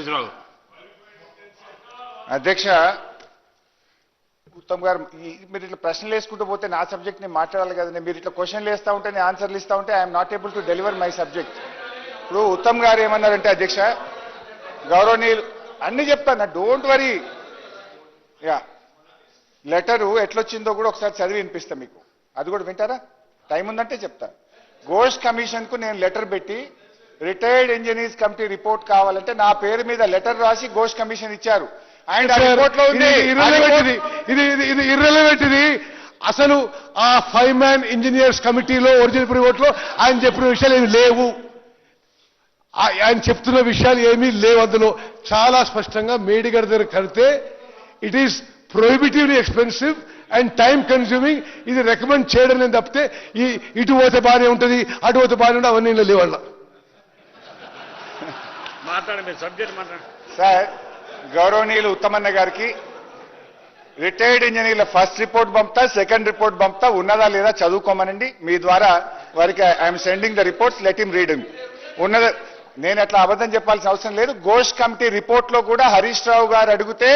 హరీశ్రావు అధ్యక్ష ఉత్తమ్ గారు మీరు ఇట్లా ప్రశ్నలు వేసుకుంటూ పోతే నా సబ్జెక్ట్ నేను మాట్లాడాలి కదండి. మీరు ఇట్లా క్వశ్చన్లు వేస్తా ఉంటే నేను ఆన్సర్లు ఇస్తూ ఉంటే I'm not able to deliver my subject ఇప్పుడు ఉత్తమ్ గారు ఏమన్నారంటే అధ్యక్ష గౌరవనీయులు అన్ని చెప్తాను డోంట్ వరీ యా లెటరు ఎట్లొచ్చిందో కూడా ఒకసారి చదివి వినిపిస్తా మీకు. అది కూడా వింటారా? టైం ఉందంటే చెప్తా. గోష్ కమిషన్కు నేను లెటర్ పెట్టి రిటైర్డ్ ఇంజనీర్స్ కమిటీ రిపోర్ట్ కావాలంటే నా పేరు మీద లెటర్ రాసి ఘోష్ కమిషన్ ఇచ్చారు. అండ్ ఉంది. ఇది ఇది. ఇది ఇది అసలు ఆ ఫైవ్ మ్యాన్ ఇంజనీర్స్ కమిటీలో ఒరిజినల్ రిపోర్ట్లో ఆయన చెప్పిన విషయాలు ఏమి లేవు. ఆయన చెప్తున్న విషయాలు ఏమీ లేవు అందులో. చాలా స్పష్టంగా మేడిగర్ దగ్గర కడితే it is prohibitively expensive and time consuming ఇది రికమెండ్ చేయడం నేను తప్పితే ఈ ఇటు పోతే బాగానే ఉంటుంది అటు పోతే బాగానే ఉంటుంది అవన్నీ లేవల్ల మాట్లాడండి మీరు సబ్జెక్ట్ మాట్లాడండి. సార్ గౌరవనీయులు ఉత్తమన్న గారికి రిటైర్డ్ ఇంజనీర్ల ఫస్ట్ రిపోర్ట్ పంపుతా సెకండ్ రిపోర్ట్ పంపుతా ఉన్నదా లేదా చదువుకోమనండి. మీ ద్వారా వారికి I'm sending the reports let him reading ఉన్నద నేను అట్లా అబద్ధం చెప్పాల్సిన అవసరం లేదు. ఘోష్ కమిటీ రిపోర్ట్లో కూడా హరీష్ రావు గారు అడిగితే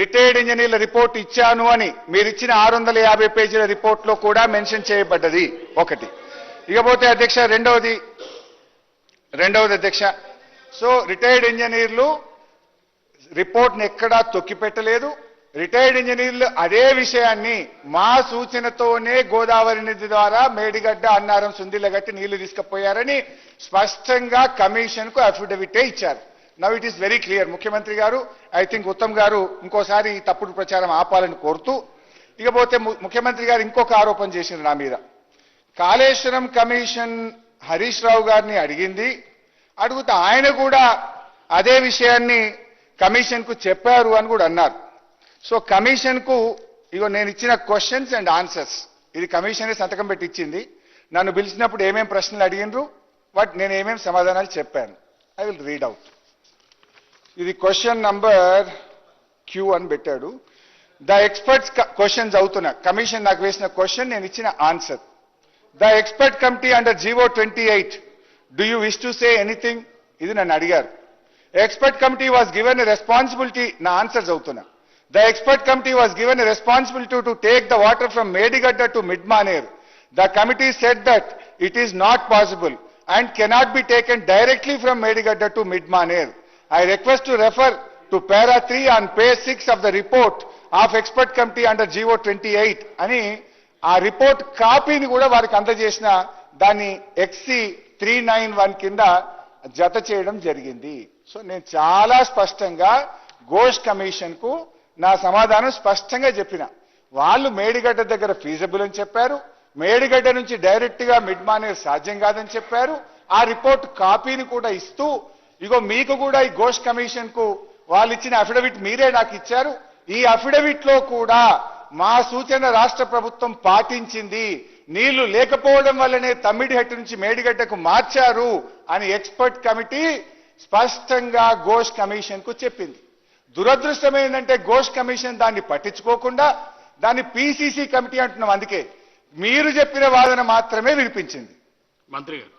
రిటైర్డ్ ఇంజనీర్ల రిపోర్ట్ ఇచ్చాను అని మీరు ఇచ్చిన ఆరు వందల యాభై పేజీల రిపోర్ట్లో కూడా మెన్షన్ చేయబడ్డది. ఒకటి. ఇకపోతే అధ్యక్ష రెండవది రెండవది అధ్యక్ష సో రిటైర్డ్ ఇంజనీర్లు రిపోర్ట్ని ఎక్కడా తొక్కిపెట్టలేదు. రిటైర్డ్ ఇంజనీర్లు అదే విషయాన్ని మా సూచనతోనే గోదావరి నది ద్వారా మేడిగడ్డ అన్నారం సుందిలగట్టి నీళ్ళు తీసుకుపోయారని స్పష్టంగా కమిషన్కు అఫిడవిటే ఇచ్చారు. Now it is very clear ముఖ్యమంత్రి గారు ఐ థింక్ ఉత్తమ్ గారు ఇంకోసారి ఈ తప్పుడు ప్రచారం ఆపాలని కోరుతూ ఇకపోతే ముఖ్యమంత్రి గారు ఇంకొక ఆరోపణ చేసింది నా మీద. కాళేశ్వరం కమిషన్ హరీష్ రావు గారిని అడిగింది అడుగుతా. ఆయన కూడా అదే విషయాన్ని కమిషన్కు చెప్పారు అని కూడా అన్నారు. సో కమిషన్కు ఇగో నేను ఇచ్చిన క్వశ్చన్స్ అండ్ ఆన్సర్స్ ఇది కమిషనే సంతకం పెట్టి ఇచ్చింది. నన్ను పిలిచినప్పుడు ఏమేమి ప్రశ్నలు అడిగినరు బట్ నేను ఏమేమి సమాధానాలు చెప్పాను. ఐ విల్ రీడ్ అవుట్ ఇది క్వశ్చన్ నంబర్ క్యూ అని పెట్టాడు. ద ఎక్స్పర్ట్స్ క్వశ్చన్స్ అవుతున్నా కమిషన్ నాకు వేసిన క్వశ్చన్ నేను ఇచ్చిన answer the expert committee under GO twenty eight do you wish to say anything ఇది నన్ను అడిగారు. Expert committee was given responsibility నా ఆన్సర్ చదువుతున్నా the expert committee was given responsibility to take the water from Medigadda to mid Manair the committee set that it is not possible and cannot be taken directly from Medigadda to mid Manair I request to refer to para three on page six of the report of expert committee under GO twenty eight అని ఆ report కాపీని కూడా వారికి అందజేసిన దాన్ని ఎక్సి three nine one కింద జత చేయడం జరిగింది. సో నేను చాలా స్పష్టంగా గోష్ కమిషన్కు నా సమాధానం స్పష్టంగా చెప్పిన. వాళ్ళు మేడిగడ్డ దగ్గర ఫీజబుల్ అని చెప్పారు. మేడిగడ్డ నుంచి డైరెక్ట్గా మిడ్ మానేర్ సాధ్యం కాదని చెప్పారు. ఆ రిపోర్ట్ కాపీని కూడా ఇస్తూ ఇగో మీకు కూడా ఈ ఘోష్ కమిషన్కు వాళ్ళు ఇచ్చిన అఫిడవిట్ మీరే నాకు ఇచ్చారు. ఈ అఫిడవిట్లో కూడా మా సూచన రాష్ట్ర ప్రభుత్వం పాటించింది. నీళ్ళు లేకపోవడం వల్లనే తమ్మిడిహట్టు నుంచి మేడిగడ్డకు మార్చారు అని ఎక్స్పర్ట్ కమిటీ స్పష్టంగా ఘోష్ కమిషన్కు చెప్పింది. దురదృష్టం ఏంటంటే ఘోష్ కమిషన్ దాన్ని పట్టించుకోకుండా దాన్ని పిసిసి కమిటీ అంటున్నాం. అందుకే మీరు చెప్పిన వాదన మాత్రమే వినిపించింది. మంత్రి గారు.